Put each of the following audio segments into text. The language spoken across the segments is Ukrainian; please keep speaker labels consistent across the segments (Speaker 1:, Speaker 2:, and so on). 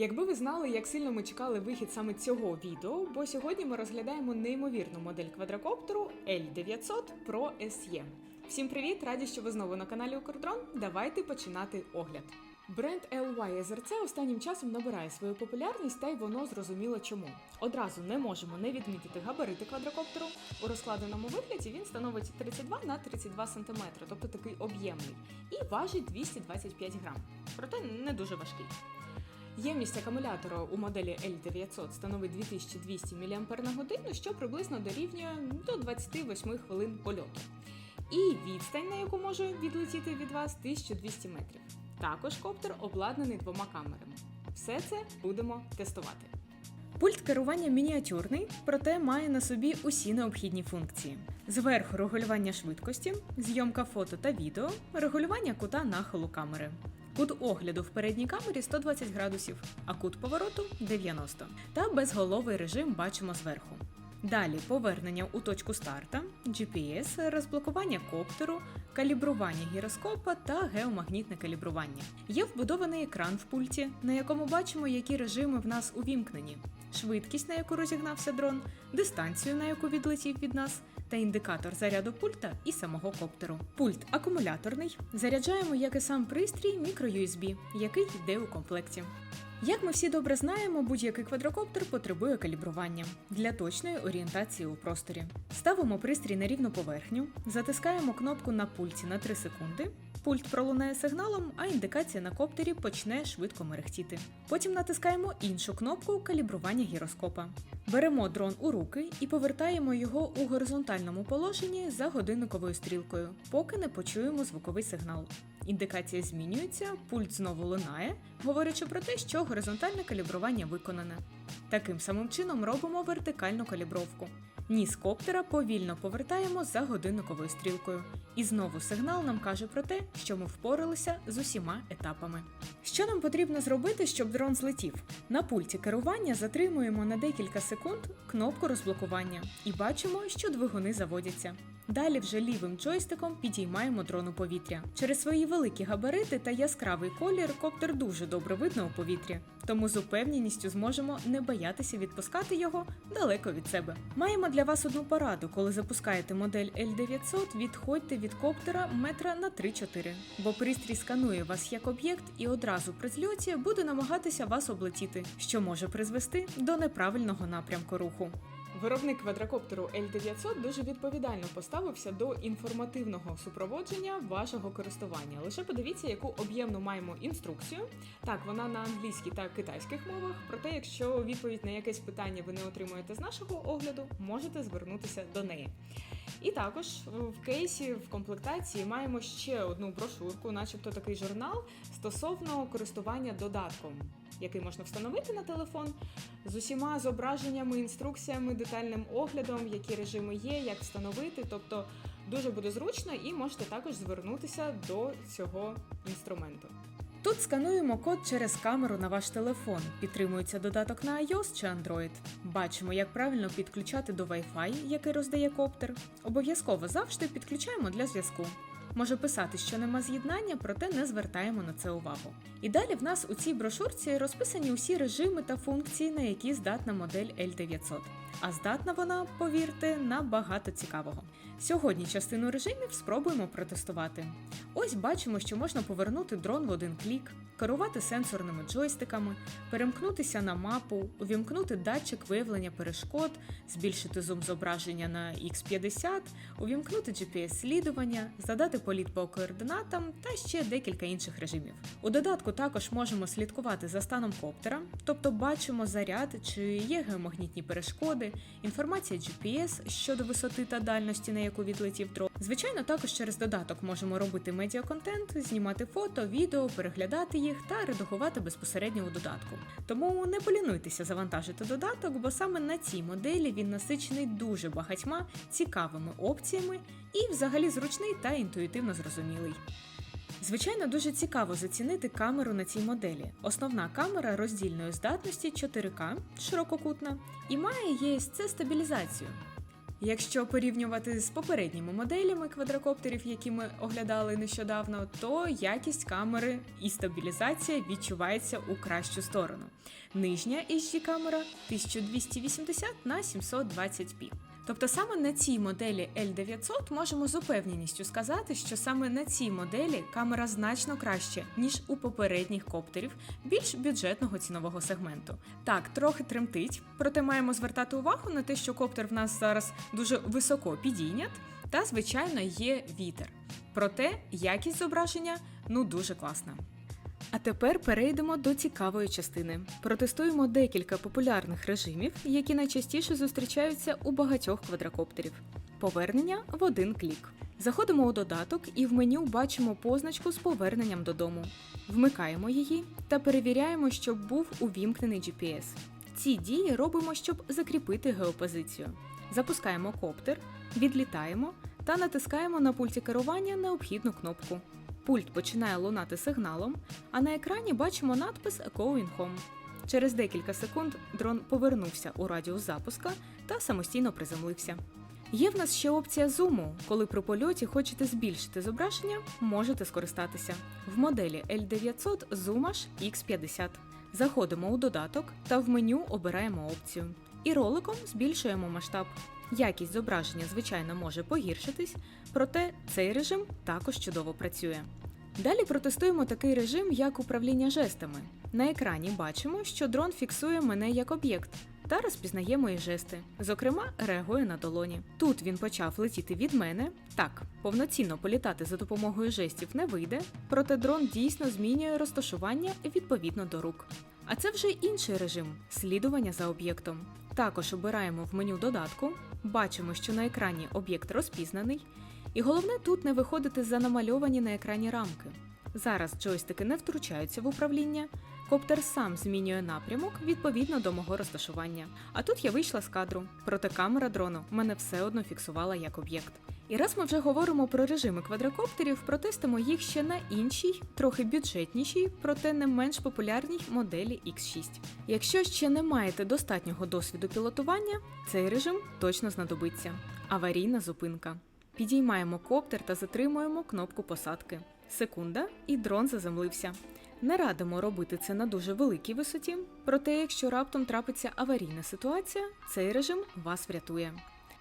Speaker 1: Якби ви знали, як сильно ми чекали вихід саме цього відео, бо сьогодні ми розглядаємо неймовірну модель квадрокоптеру L900 Pro SE. Всім привіт! Раді, що ви знову на каналі Укрдрон. Давайте починати огляд. Бренд LY SRC останнім часом набирає свою популярність, та й воно зрозуміло чому. Одразу не можемо не відмітити габарити квадрокоптеру. У розкладеному вигляді він становить 32 на 32 см, тобто такий об'ємний, і важить 225 грам, проте не дуже важкий. Ємність акумулятора у моделі L900 становить 2200 мАч, що приблизно дорівнює до 28 хвилин польоту. І відстань, на яку може відлетіти від вас, 1200 метрів. Також коптер обладнаний двома камерами. Все це будемо тестувати. Пульт керування мініатюрний, проте має на собі усі необхідні функції: зверху регулювання швидкості, зйомка фото та відео, регулювання кута нахилу камери. Кут огляду в передній камері 120 градусів, а кут повороту 90. Та безголовий режим бачимо зверху. Далі повернення у точку старта, GPS, розблокування коптеру, калібрування гіроскопа та геомагнітне калібрування. Є вбудований екран в пульті, на якому бачимо, які режими в нас увімкнені, швидкість, на яку розігнався дрон, дистанцію, на яку відлетів від нас, та індикатор заряду пульта і самого коптеру. Пульт акумуляторний. Заряджаємо, як і сам пристрій, мікро-USB, який йде у комплекті. Як ми всі добре знаємо, будь-який квадрокоптер потребує калібрування для точної орієнтації у просторі. Ставимо пристрій на рівну поверхню, затискаємо кнопку на пульті на 3 секунди. Пульт пролунає сигналом, а індикація на коптері почне швидко мерехтіти. Потім натискаємо іншу кнопку калібрування гіроскопа. Беремо дрон у руки і повертаємо його у горизонтальному положенні за годинниковою стрілкою, поки не почуємо звуковий сигнал. Індикація змінюється, пульт знову лунає, говорячи про те, що горизонтальне калібрування виконане. Таким самим чином робимо вертикальну калібровку. Ніс коптера повільно повертаємо за годинниковою стрілкою. І знову сигнал нам каже про те, що ми впоралися з усіма етапами. Що нам потрібно зробити, щоб дрон злетів? На пульті керування затримуємо на декілька секунд кнопку розблокування і бачимо, що двигуни заводяться. Далі вже лівим джойстиком підіймаємо дрон у повітря. Через свої великі габарити та яскравий колір коптер дуже добре видно у повітрі, тому з упевненістю зможемо не боятися відпускати його далеко від себе. Маємо для вас одну пораду, коли запускаєте модель L900, відходьте від коптера метра на 3-4, бо пристрій сканує вас як об'єкт і одразу при зльоті буде намагатися вас облетіти, що може призвести до неправильного напрямку руху. Виробник квадрокоптеру L900 дуже відповідально поставився до інформативного супроводження вашого користування. Лише подивіться, яку об'ємну маємо інструкцію. Так, вона на англійській та китайських мовах. Проте, якщо відповідь на якесь питання ви не отримуєте з нашого огляду, можете звернутися до неї. І також в кейсі в комплектації маємо ще одну брошурку, начебто такий журнал стосовно користування додатком, який можна встановити на телефон з усіма зображеннями, інструкціями, детальним оглядом, які режими є, як встановити. Тобто дуже буде зручно і можете також звернутися до цього інструменту. Тут скануємо код через камеру на ваш телефон. Підтримується додаток на iOS чи Android. Бачимо, як правильно підключати до Wi-Fi, який роздає коптер. Обов'язково завжди підключаємо для зв'язку. Може писати, що нема з'єднання, проте не звертаємо на це увагу. І далі в нас у цій брошурці розписані усі режими та функції, на які здатна модель L900. А здатна вона, повірте, на багато цікавого. Сьогодні частину режимів спробуємо протестувати. Ось бачимо, що можна повернути дрон в один клік, керувати сенсорними джойстиками, перемкнутися на мапу, увімкнути датчик виявлення перешкод, збільшити зум зображення на X50, увімкнути GPS-слідування, задати політ по координатам та ще декілька інших режимів. У додатку також можемо слідкувати за станом коптера, тобто бачимо заряд, чи є геомагнітні перешкоди, інформація GPS щодо висоти та дальності, на яку відлетів дрон. Звичайно, також через додаток можемо робити медіаконтент, знімати фото, відео, переглядати їх та редагувати безпосередньо у додатку. Тому не полінуйтеся завантажити додаток, бо саме на цій моделі він насичений дуже багатьма цікавими опціями і взагалі зручний та інтуїтивно зрозумілий. Звичайно, дуже цікаво зацінити камеру на цій моделі. Основна камера роздільної здатності 4К, ширококутна, і має ESC стабілізацію. Якщо порівнювати з попередніми моделями квадрокоптерів, які ми оглядали нещодавно, то якість камери і стабілізація відчувається у кращу сторону. Нижня HD камера 1280 на 720p. Тобто саме на цій моделі L900 можемо з упевненістю сказати, що саме на цій моделі камера значно краще, ніж у попередніх коптерів більш бюджетного цінового сегменту. Так, трохи тремтить, проте маємо звертати увагу на те, що коптер в нас зараз дуже високо підійнят, та, звичайно, є вітер. Проте якість зображення ну дуже класна. А тепер перейдемо до цікавої частини. Протестуємо декілька популярних режимів, які найчастіше зустрічаються у багатьох квадрокоптерів. Повернення в один клік. Заходимо у додаток і в меню бачимо позначку з поверненням додому. Вмикаємо її та перевіряємо, щоб був увімкнений GPS. Ці дії робимо, щоб закріпити геопозицію. Запускаємо коптер, відлітаємо та натискаємо на пульті керування необхідну кнопку. Пульт починає лунати сигналом, а на екрані бачимо надпис Going Home. Через декілька секунд дрон повернувся у радіус запуска та самостійно приземлився. Є в нас ще опція зуму. Коли при польоті хочете збільшити зображення, можете скористатися. В моделі L900 Zoom H X50. Заходимо у додаток та в меню обираємо опцію. І роликом збільшуємо масштаб. Якість зображення, звичайно, може погіршитись, проте цей режим також чудово працює. Далі протестуємо такий режим, як управління жестами. На екрані бачимо, що дрон фіксує мене як об'єкт та розпізнає мої жести. Зокрема, реагує на долоні. Тут він почав летіти від мене. Так, повноцінно політати за допомогою жестів не вийде, проте дрон дійсно змінює розташування відповідно до рук. А це вже інший режим слідування за об'єктом. Також обираємо в меню додатку, бачимо, що на екрані об'єкт розпізнаний, і головне тут не виходити за намальовані на екрані рамки. Зараз джойстики не втручаються в управління, коптер сам змінює напрямок відповідно до мого розташування. А тут я вийшла з кадру, проте камера дрону мене все одно фіксувала як об'єкт. І раз ми вже говоримо про режими квадрокоптерів, протестимо їх ще на іншій, трохи бюджетнішій, проте не менш популярній моделі X6. Якщо ще не маєте достатнього досвіду пілотування, цей режим точно знадобиться. Аварійна зупинка. Підіймаємо коптер та затримуємо кнопку посадки. Секунда, і дрон заземлився. Не радимо робити це на дуже великій висоті, проте, якщо раптом трапиться аварійна ситуація, цей режим вас врятує.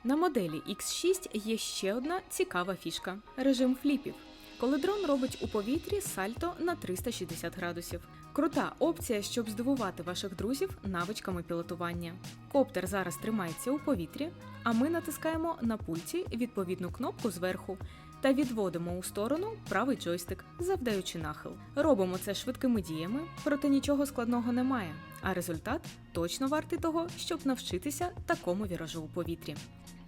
Speaker 1: На моделі X6 є ще одна цікава фішка режим фліпів. Коли дрон робить у повітрі сальто на 360 градусів. Крута опція, щоб здивувати ваших друзів навичками пілотування. Коптер зараз тримається у повітрі, а ми натискаємо на пульті відповідну кнопку зверху та відводимо у сторону правий джойстик, завдаючи нахил. Робимо це швидкими діями, проте нічого складного немає. А результат точно вартий того, щоб навчитися такому віражу у повітрі.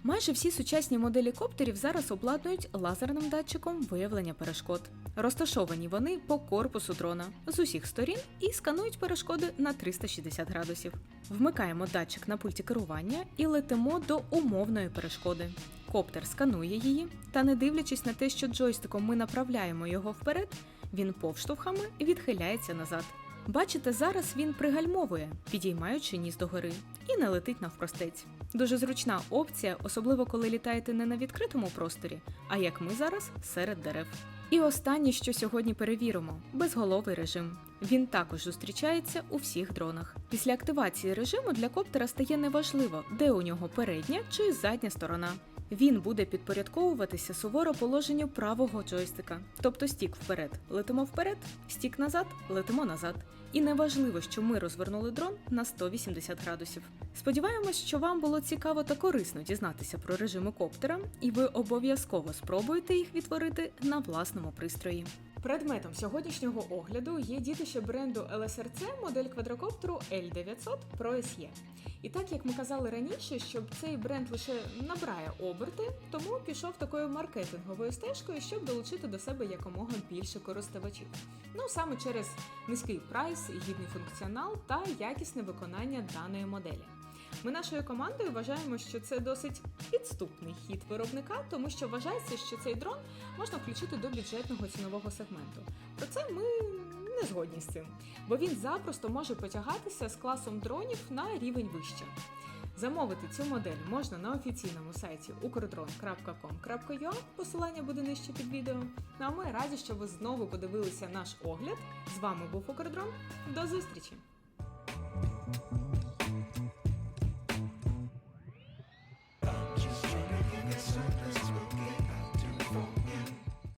Speaker 1: Майже всі сучасні моделі коптерів зараз обладнують лазерним датчиком виявлення перешкод. Розташовані вони по корпусу дрона з усіх сторін і сканують перешкоди на 360 градусів. Вмикаємо датчик на пульті керування і летимо до умовної перешкоди. Коптер сканує її, та не дивлячись на те, що джойстиком ми направляємо його вперед, він повштовхами відхиляється назад. Бачите, зараз він пригальмовує, підіймаючи ніс догори, і не летить навпростець. Дуже зручна опція, особливо коли літаєте не на відкритому просторі, а як ми зараз серед дерев. І останнє, що сьогодні перевіримо безголовий режим. Він також зустрічається у всіх дронах. Після активації режиму для коптера стає неважливо, де у нього передня чи задня сторона. Він буде підпорядковуватися суворо положенню правого джойстика, тобто стік вперед, летимо вперед, стік назад, летимо назад. І неважливо, що ми розвернули дрон на 180 градусів. Сподіваємось, що вам було цікаво та корисно дізнатися про режими коптера, і ви обов'язково спробуєте їх відтворити на власному пристрої. Предметом сьогоднішнього огляду є дітище бренду LSRC модель квадрокоптеру L900 Pro SE. І так як ми казали раніше, щоб цей бренд лише набирає оберти, тому пішов такою маркетинговою стежкою, щоб долучити до себе якомога більше користувачів. Ну саме через низький прайс, гідний функціонал та якісне виконання даної моделі. Ми нашою командою вважаємо, що це досить підступний хід виробника, тому що вважається, що цей дрон можна включити до бюджетного цінового сегменту. Про це ми не згодні з цим, бо він запросто може потягатися з класом дронів на рівень вище. Замовити цю модель можна на офіційному сайті ukrdron.com.ua, посилання буде нижче під відео. Ну а ми раді, що ви знову подивилися наш огляд. З вами був Укрдрон. До зустрічі!